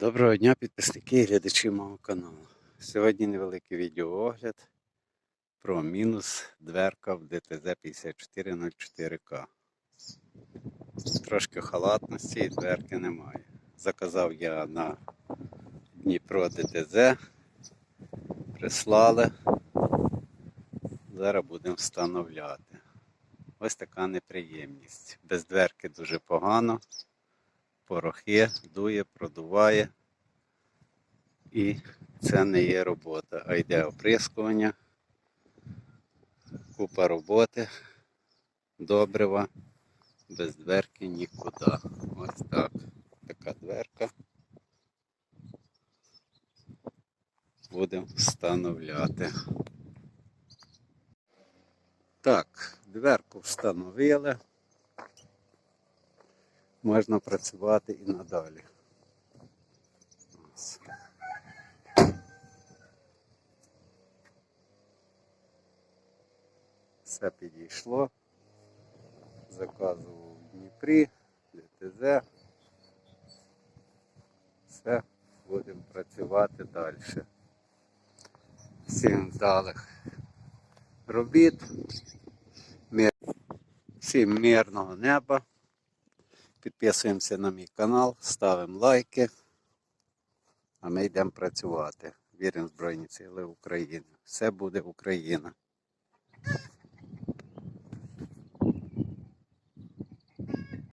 Доброго дня, підписники і глядачі мого каналу. Сьогодні невеликий відеоогляд про мінус дверка в ДТЗ 5404К. Трошки халатності і дверки немає. Заказав я на Дніпро ДТЗ, прислали. Зараз будемо встановляти. Ось така неприємність. Без дверки дуже погано порохи, дує, продуває. І це не є робота, а йде оприскування, купа роботи, добрива, без дверки нікуди. Ось так. Така дверка. Будемо встановляти. Так, дверку встановили можна працювати і надалі. Все підійшло. Заказував в Дніпрі, ДТЗ. Все, будемо працювати далі. Всім вдалих робіт. Всім мирного неба. Підписуємося на мій канал, ставимо лайки, а ми йдемо працювати. Віримо в Збройні Сили України. Все буде Україна.